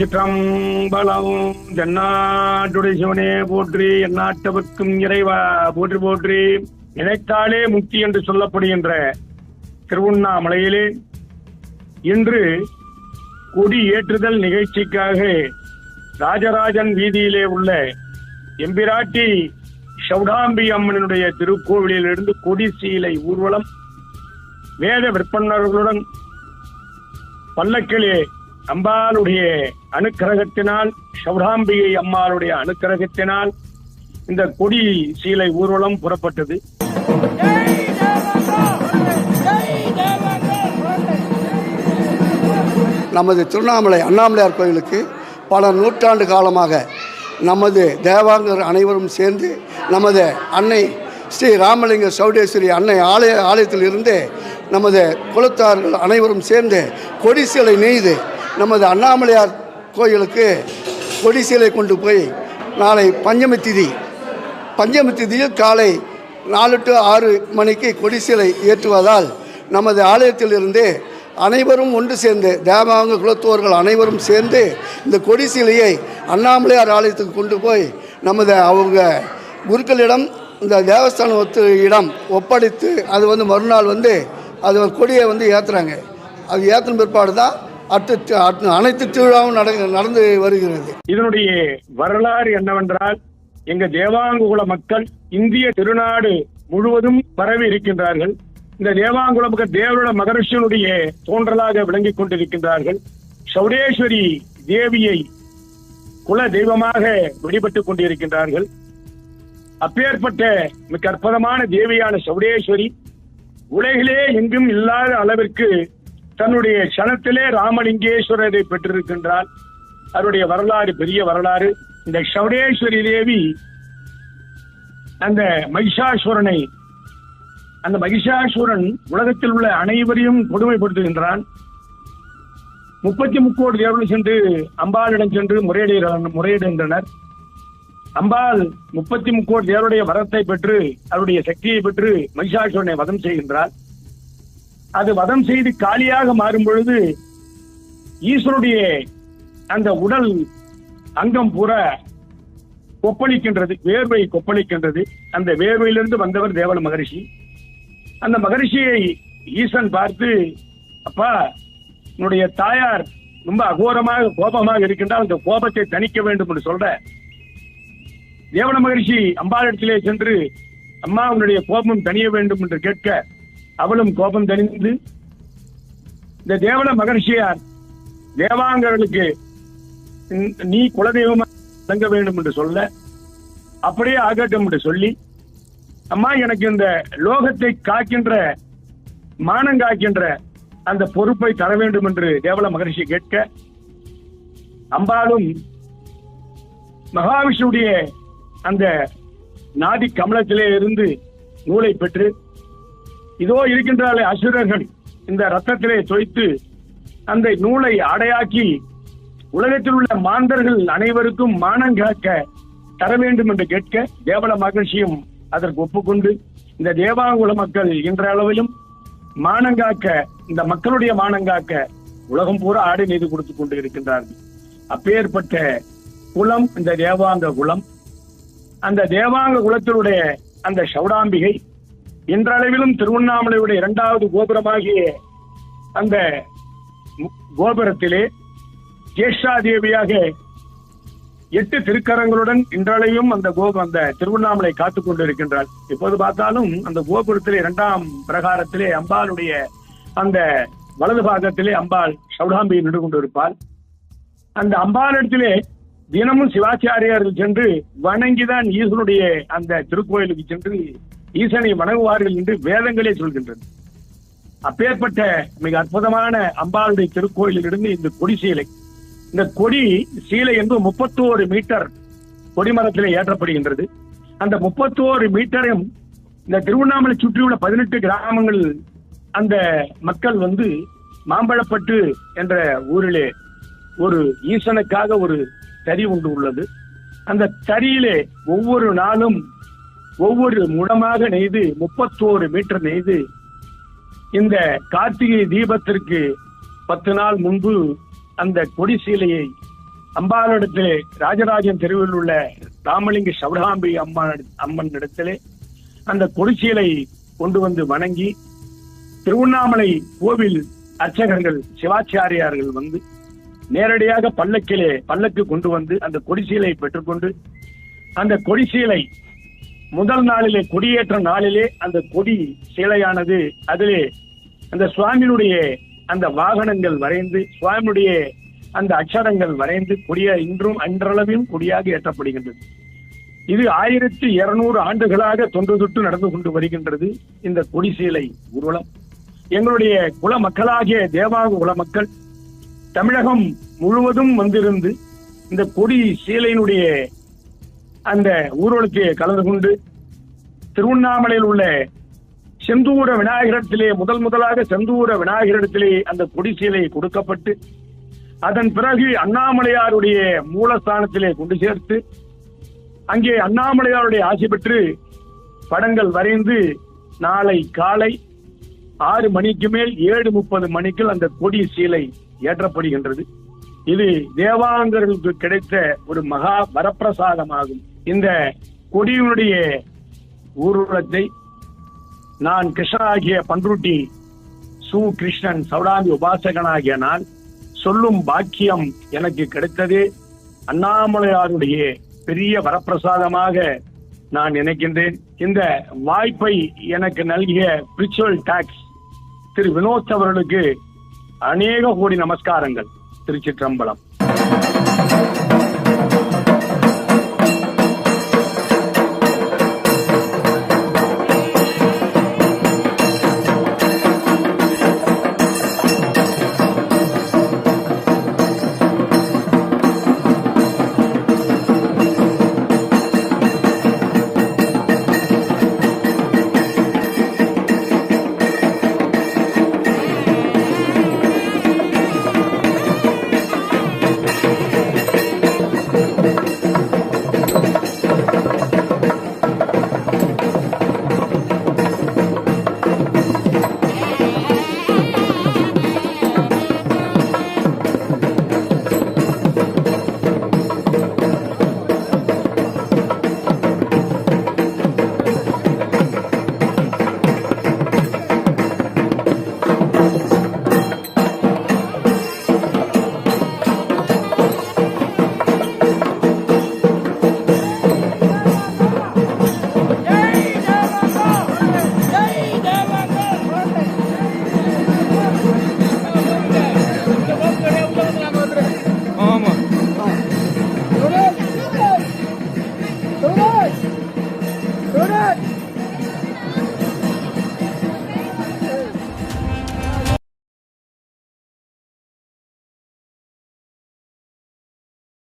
திருச்சிற்றம்பலம் தென்னாட்டுடைய சிவனே போற்றி எந்நாட்டவர்க்கும் இறைவா போற்றி போற்றி. நினைத்தாலே முக்தி என்று சொல்லப்படுகின்ற திருவண்ணாமலையிலே இன்று கொடி ஏற்றுதல் நிகழ்ச்சிக்காக ராஜராஜன் வீதியிலே உள்ள எம்பிராட்டி சௌடாம்பி அம்மனுடைய திருக்கோவிலிலிருந்து கொடி சீலை ஊர்வலம் வேத விற்பனர்களுடன் பல்லக்கிலே அம்பாளுடைய அனுக்கிரகத்தினால் சௌராம்பிகை அம்மாளுடைய அனுக்கிரகத்தினால் இந்த கொடி சீலை ஊர்வலம் புறப்பட்டது. நமது திருவண்ணாமலை அண்ணாமலையார் கோயிலுக்கு பல நூற்றாண்டு காலமாக நமது தேவாங்கர் அனைவரும் சேர்ந்து நமது அன்னை ஸ்ரீ ராமலிங்க சௌடேஸ்வரி அன்னை ஆலய ஆலயத்தில் இருந்து நமது குலத்தார்கள் அனைவரும் சேர்ந்து கொடி சிலை நெய்து நமது அண்ணாமலையார் கோயிலுக்கு கொடி சிலை கொண்டு போய் நாளை பஞ்சமி திதி. பஞ்சமி திதியில் காலை நாலு டு ஆறு மணிக்கு கொடி சீலை ஏற்றுவதால் நமது ஆலயத்திலிருந்து அனைவரும் ஒன்று சேர்ந்து தேவாங்க குலத்தோர்கள் அனைவரும் சேர்ந்து இந்த கொடி சீலையை அண்ணாமலையார் ஆலயத்துக்கு கொண்டு போய் நமது அவங்க குருக்களிடம் இந்த தேவஸ்தானத்து இடம் ஒப்படைத்து அது வந்து மறுநாள் வந்து அது ஒரு கொடியை வந்து ஏற்றுறாங்க அது ஏற்றின பிற்பாடு தான் அத்து அனைத்து திருவிழாவும் நட நடந்து வருகிறது. இதனுடைய வரலாறு என்னவென்றால் எங்க தேவாங்குகுல மக்கள் இந்திய திருநாடு முழுவதும் பரவி இருக்கின்றார்கள். இந்த தேவாங்குல மக்கள் தேவரோட மகரிஷியனுடைய தோன்றலாக விளங்கிக் கொண்டிருக்கின்றார்கள். சௌடேஸ்வரி தேவியை குல தெய்வமாக வழிபட்டுக் கொண்டிருக்கின்றார்கள். அப்பேற்பட்ட மிக அற்புதமான தேவியான சௌடேஸ்வரி உலகிலே எங்கும் இல்லாத அளவிற்கு தன்னுடைய சனத்திலே ராமலிங்கேஸ்வரரை பெற்றிருக்கின்றார் அவருடைய வரலாறு பெரிய வரலாறு. இந்த சௌடேஸ்வரி தேவி அந்த மகிஷாசுரனை அந்த மகிஷாசுரன் உலகத்தில் உள்ள அனைவரையும் கொடுமைப்படுத்துகின்றான். முப்பத்தி முக்கோடி தேவர்கள் சென்று அம்பாளிடம் சென்று முறையிடுகிறார் முறையிடுகின்றனர். அம்பாள் முப்பத்தி முக்கோடி தேவருடைய வரத்தை பெற்று அவருடைய சக்தியை பெற்று மகிஷாசுரனை வதம் செய்கின்றார் அது வதம் செய்து காலியாக மாறும் பொழுது ஈஸ்வருடைய அந்த உடல் அங்கம் புற கொப்பளிக்கின்றது வேர்வை கொப்பளிக்கின்றது. அந்த வேர்வையிலிருந்து வந்தவர் தேவல மகரிஷி. அந்த மகரிஷியை ஈசன் பார்த்து அப்பா உன்னுடைய தாயார் ரொம்ப அகோரமாக கோபமாக இருக்கின்றால் அந்த கோபத்தை தணிக்க வேண்டும் என்று சொல்ற. தேவன மகரிஷி அம்பாளிடத்திலே சென்று அம்மா உன்னுடைய கோபம் தணிய வேண்டும் என்று கேட்க அவளும் கோபம் தணிந்து இந்த தேவன மகரிஷியார் தேவாங்கர்களுக்கு "நீ- குலதெய்வமா தங்க வேண்டும் என்று சொல்ல அப்படியே ஆகட்டும் என்று சொல்லி அம்மா எனக்கு இந்த லோகத்தை காக்கின்ற மானம் காக்கின்ற அந்த பொறுப்பை தர வேண்டும் என்று தேவல மகர்ஷி கேட்க அம்பாளும் மகாவிஷ்ணுடைய அந்த நாடி கமலத்திலே இருந்து நூலை பெற்று இதோ இருக்கின்றாலே அசுரர்கள். இந்த ரத்தத்திலே தொய்த்து அந்த நூலை அடையாக்கி உலகத்தில் உள்ள மாந்தர்கள் அனைவருக்கும் மானம் காக்க தர வேண்டும் என்று கேட்க தேவல மகிழ்ச்சியும் அதற்கு ஒப்புக்கொண்டு இந்த தேவாங்குல மக்கள் இன்றளவிலும் மானங்காக்க இந்த மக்களுடைய மானங்காக்க உலகம் பூரா ஆடை நெய்து கொடுத்து கொண்டு இருக்கின்றார்கள். அப்பேற்பட்ட குலம் இந்த தேவாங்க குலம். அந்த தேவாங்க குலத்தினுடைய அந்த சௌடாம்பிகை இன்றளவிலும் திருவண்ணாமலையுடைய இரண்டாவது கோபுரமாகிய அந்த கோபுரத்திலே ஜேஷ்டா தேவியாக எட்டு திருக்கரங்களுடன் இன்றளவும் அந்த கோபு அந்த திருவண்ணாமலை காத்துக் கொண்டிருக்கின்றாள். இப்போது பார்த்தாலும் அந்த கோபுரத்திலே இரண்டாம் பிரகாரத்திலே அம்பாளுடைய அந்த வலது பாகத்திலே அம்பாள் சௌடாம்பி நின்று கொண்டிருப்பாள். அந்த அம்பாளிடத்திலே தினமும் சிவாச்சாரியார்கள் சென்று வணங்கிதான் ஈசனுடைய அந்த திருக்கோயிலுக்கு சென்று ஈசனை வணங்குவார்கள் என்று வேதங்களே சொல்கின்றன. அப்பேற்பட்ட மிக அற்புதமான அம்பாளுடைய திருக்கோயிலில் இருந்து இந்த கொடி சீலை. இந்த கொடி சீலை என்பது முப்பத்தோரு மீட்டர் கொடிமரத்திலே ஏற்றப்படுகின்றது. அந்த முப்பத்தோரு மீட்டரும் இந்த திருவண்ணாமலை சுற்றியுள்ள பதினெட்டு கிராமங்கள் அந்த மக்கள் வந்து மாம்பழப்பட்டு என்ற ஊரிலே ஒரு ஈசனுக்காக ஒரு தறி உண்டு உள்ளது. அந்த தறியிலே ஒவ்வொரு நாளும் ஒவ்வொரு முடமாக நெய்து முப்பத்தோரு மீட்டர் நெய்து இந்த கார்த்திகை தீபத்திற்கு பத்து நாள் முன்பு அந்த கொடி சீலையை அம்பாளிடத்திலே ராஜராஜன் தெருவில் உள்ள ராமலிங்க சௌடாம்பி அம்மா அம்மன் இடத்திலே அந்த கொடிச்சீலை கொண்டு வந்து வணங்கி திருவண்ணாமலை கோவில் அர்ச்சகர்கள் சிவாச்சாரியார்கள் வந்து நேரடியாக பல்லக்கிலே பல்லக்கு கொண்டு வந்து அந்த கொடிசீலை பெற்றுக்கொண்டு அந்த கொடிசீலை முதல் நாளிலே கொடியேற்ற நாளிலே அந்த கொடி சீலையானது அதிலே அந்த சுவாமியினுடைய அந்த வாகனங்கள் வரைந்து சுவாமியுடைய அந்த அச்சரங்கள் வரைந்து கொடியா இன்றும் அன்றளவையும் கொடியாக ஏற்றப்படுகின்றது. இது ஆயிரத்தி இருநூறு ஆண்டுகளாக தொன்று தொட்டு நடந்து கொண்டு வருகின்றது இந்த கொடிசீலை ஊர்வலம். எங்களுடைய குல மக்களாகிய தேவாக குல மக்கள் தமிழகம் முழுவதும் வந்திருந்து இந்த கொடி சீலையினுடைய அந்த ஊர்வலத்தை கலந்து கொண்டு திருவண்ணாமலையில் உள்ள செந்தூர விநாயகரிடத்திலே முதல் முதலாக செந்தூர விநாயகரிடத்திலே அந்த கொடி சீலை கொடுக்கப்பட்டு அதன் பிறகு அண்ணாமலையாருடைய மூலஸ்தானத்திலே கொண்டு சேர்த்து அங்கே அண்ணாமலையாருடைய ஆசி பெற்று படங்கள் வரைந்து நாளை காலை ஆறு மணிக்கு மேல் ஏழு முப்பது மணிக்கு அந்த கொடி சீலை ஏற்றப்படுகின்றது. இது தேவாங்கர்களுக்கு கிடைத்த ஒரு மகா வரப்பிரசாதமாகும். இந்த கொடியினுடைய ஊர்வலத்தை நான் கிருஷ்ணனாகிய பன்ருட்டி சு கிருஷ்ணன் சௌடாமி உபாசகனாகிய நான் சொல்லும் பாக்கியம் எனக்கு கிடைத்தது. அண்ணாமலையாருடைய பெரிய வரப்பிரசாதமாக நான் நினைக்கின்றேன். இந்த வாய்ப்பை எனக்கு நல்கிய ஸ்பிரிச்சுவல் டாக்ஸ் திரு வினோத் அவர்களுக்கு அநேக கோடி நமஸ்காரங்கள். திருச்சிற்றம்பலம்.